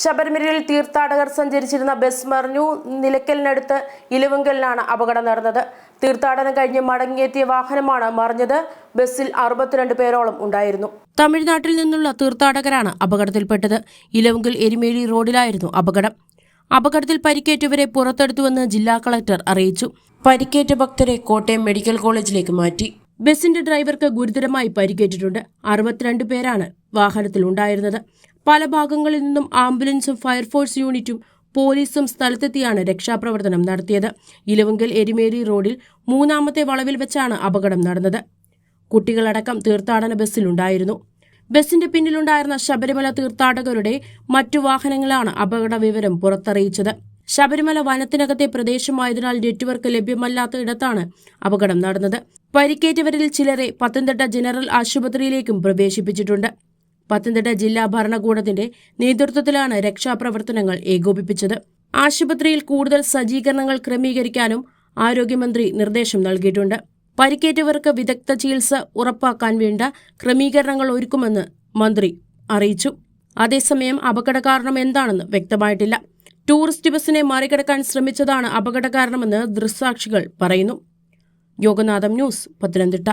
ശബരിമലയിൽ തീർത്ഥാടകർ സഞ്ചരിച്ചിരുന്ന ബസ് മറിഞ്ഞു. നിലയ്ക്കലിനടുത്ത് ഇലവുങ്കലിലാണ് അപകടം നടന്നത്. തീർത്ഥാടനം കഴിഞ്ഞ് മടങ്ങിയെത്തിയ വാഹനമാണ് മറിഞ്ഞത്. ബസ്സിൽ അറുപത്തിരണ്ട് പേരോളം ഉണ്ടായിരുന്നു. തമിഴ്നാട്ടിൽ നിന്നുള്ള തീർത്ഥാടകരാണ് അപകടത്തിൽപ്പെട്ടത്. ഇലവുങ്കൽ എരുമേലി റോഡിലായിരുന്നു അപകടം. അപകടത്തിൽ പരിക്കേറ്റവരെ പുറത്തെടുത്തുവെന്ന് ജില്ലാ കളക്ടർ അറിയിച്ചു. പരിക്കേറ്റ ഭക്തരെ കോട്ടയം മെഡിക്കൽ കോളേജിലേക്ക് മാറ്റി. ബസിന്റെ ഡ്രൈവർക്ക് ഗുരുതരമായി പരിക്കേറ്റിട്ടുണ്ട്. അറുപത്തിരണ്ട് പേരാണ് വാഹനത്തിൽ ഉണ്ടായിരുന്നത് പല ഭാഗങ്ങളിൽ നിന്നും ആംബുലൻസും ഫയർഫോഴ്സ് യൂണിറ്റും പോലീസും സ്ഥലത്തെത്തിയാണ് രക്ഷാപ്രവർത്തനം നടത്തിയത്. ഇലവുങ്കൽ എരിമേരി റോഡിൽ മൂന്നാമത്തെ വളവിൽ വെച്ചാണ് അപകടം നടന്നത്. കുട്ടികളടക്കം തീർത്ഥാടന ബസ്സിലുണ്ടായിരുന്നു. ബസിന്റെ പിന്നിലുണ്ടായിരുന്ന ശബരിമല തീർത്ഥാടകരുടെ മറ്റു വാഹനങ്ങളാണ് അപകട വിവരം പുറത്തറിയിച്ചത്. ശബരിമല വനത്തിനകത്തെ പ്രദേശമായതിനാൽ നെറ്റ്വർക്ക് ലഭ്യമല്ലാത്ത ഇടത്താണ് അപകടം നടന്നത്. പരിക്കേറ്റവരിൽ ചിലരെ പത്തനംതിട്ട ജനറൽ ആശുപത്രിയിലേക്കും പ്രവേശിപ്പിച്ചിട്ടുണ്ട്. പത്തനംതിട്ട ജില്ലാ ഭരണകൂടത്തിന്റെ നേതൃത്വത്തിലാണ് രക്ഷാപ്രവർത്തനങ്ങൾ ഏകോപിപ്പിച്ചത്. ആശുപത്രിയിൽ കൂടുതൽ സജ്ജീകരണങ്ങൾ ക്രമീകരിക്കാനും ആരോഗ്യമന്ത്രി നിർദ്ദേശം നൽകിയിട്ടുണ്ട്. പരിക്കേറ്റവർക്ക് വിദഗ്ധ ചികിത്സ ഉറപ്പാക്കാൻ വേണ്ട ക്രമീകരണങ്ങൾ ഒരുക്കുമെന്ന് മന്ത്രി അറിയിച്ചു. അതേസമയം അപകട കാരണം എന്താണെന്ന് വ്യക്തമായിട്ടില്ല. ടൂറിസ്റ്റ് ബസ്സിനെ മറികടക്കാൻ ശ്രമിച്ചതാണ് അപകട കാരണമെന്ന് ദൃക്സാക്ഷികൾ പറയുന്നു. യോഗനാഥം ന്യൂസ് പത്തനംതിട്ട.